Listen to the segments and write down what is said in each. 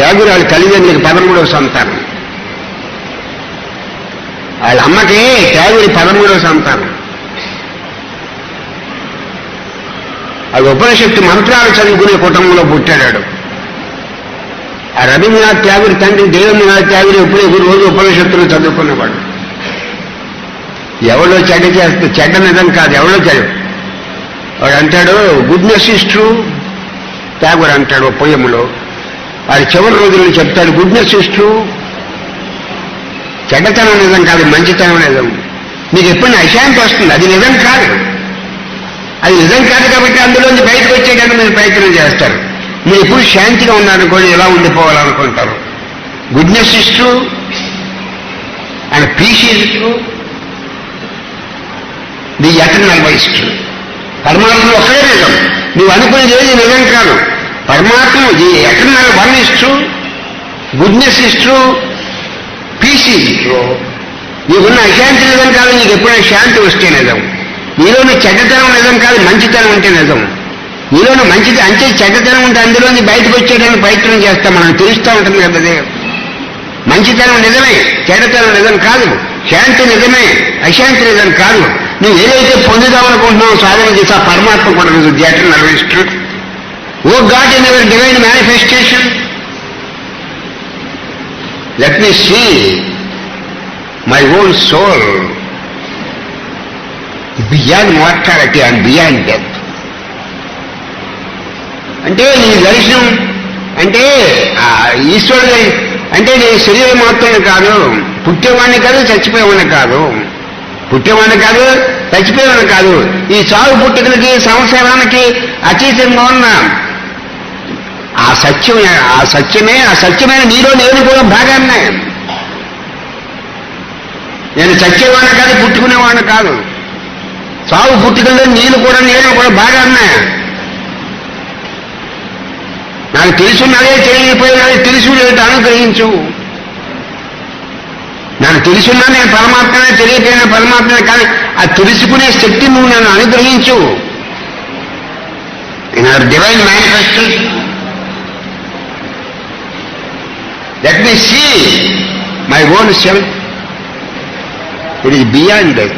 త్యాగురాలు తల్లిదండ్రులకు పదమూడవ సంతానం. వాళ్ళ అమ్మకి త్యాగుడి పదమూడవ సంతానం. అది ఉపనిషత్తు మంత్రాలు చదువుకునే కుటుంబంలో పుట్టాడు ఆ రవీంద్రనాథ్ త్యాగురి తండ్రి దేవేంద్రనాథ్ త్యాగురి ఎప్పుడు రోజు ఉపనిషత్తులు చదువుకునేవాడు ఎవడో చెడ్డ చేస్తే చెడ్డ నిజం కాదు ఎవడో చెడు. వాడు అంటాడు గుడ్నెస్ ఇస్ ట్రూ త్యాగురు అంటాడు పొయ్యములో వాడు చివరి రోజుల్లో చెప్తాడు గుడ్నెస్ ఇస్ చెడ్డతనం నిజం కాదు మంచితనం నిజం. మీకు ఎప్పుడైనా అశాంతి వస్తుంది? అది నిజం కాదు. అది నిజం కాదు కాబట్టి అందులోంచి బయటకు వచ్చేటట్టు మీరు ప్రయత్నం చేస్తారు. మీరు ఎప్పుడు శాంతిగా ఉన్నారనుకోండి ఎలా ఉండిపోవాలనుకుంటారు? Goodness is and peace is true the eternal wise true పరమాత్మ ఒక్కడే నిజం. నువ్వు అనుకునేది ఏది నిజం కాదు. పరమాత్మ ఎక్కడ eternal one is true goodness is true peace is true నీకున్న అశాంతి నిజం కాదు నీకు ఎప్పుడైనా శాంతి వస్తే నిజం. నీలోని చెడ్డతనం నిజం కాదు మంచితనం ఉంటే నిజం. నీలోని మంచిది అంటే చెడ్డతనం ఉంటే అందులోని బయటకు వచ్చేయడానికి ప్రయత్నం చేస్తాం మనం తెలుస్తూ ఉంటుంది కదా అదే. మంచితనం నిజమే చెడ్డతనం నిజం కాదు. శాంతి నిజమే అశాంతి నిజం కాదు. నువ్వు ఏదైతే పొందుదామనుకుంటున్నావు సాధన చేసా పరమాత్మ కూడా నిజం. థియేటర్ నిర్వహిస్తూ O God in ever divine manifestation let me see my own soul beyond mortality and beyond death అంటే నీ దర్శనం అంటే ఈశ్వరుడు అంటే నీ శరీరం మాత్రమే కాదు పుట్టేవాడిని కాదు చచ్చిపోయేవాడిని కాదు. పుట్టేవాడిని కాదు చచ్చిపోయేవాడిని కాదు. ఈ చావు పుట్టుకలకి సంవత్సరానికి అతీతంగా ఉన్న ఆ సత్యమే ఆ సత్యమే ఆ సత్యమైన నీలో నేను కూడా భాగాన్నే. నేను చచ్చేవాడిని కాదు పుట్టుకునేవాడిని కాదు. చావు పుట్టుకల్లో నీళ్ళు కూడా నేను కూడా భాగాన్నే. నాకు తెలుసున్నదే తెలియపోయినది తెలుసు లేదు అనుగ్రహించు. నాకు తెలుసున్నా నేను పరమాత్మనే తెలియకపోయినా పరమాత్మనే కానీ ఆ తెలుసుకునే శక్తి నువ్వు నన్ను అనుగ్రహించు. In our divine manifestation Let me see my own self. It is beyond that.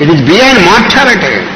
It is beyond mortality.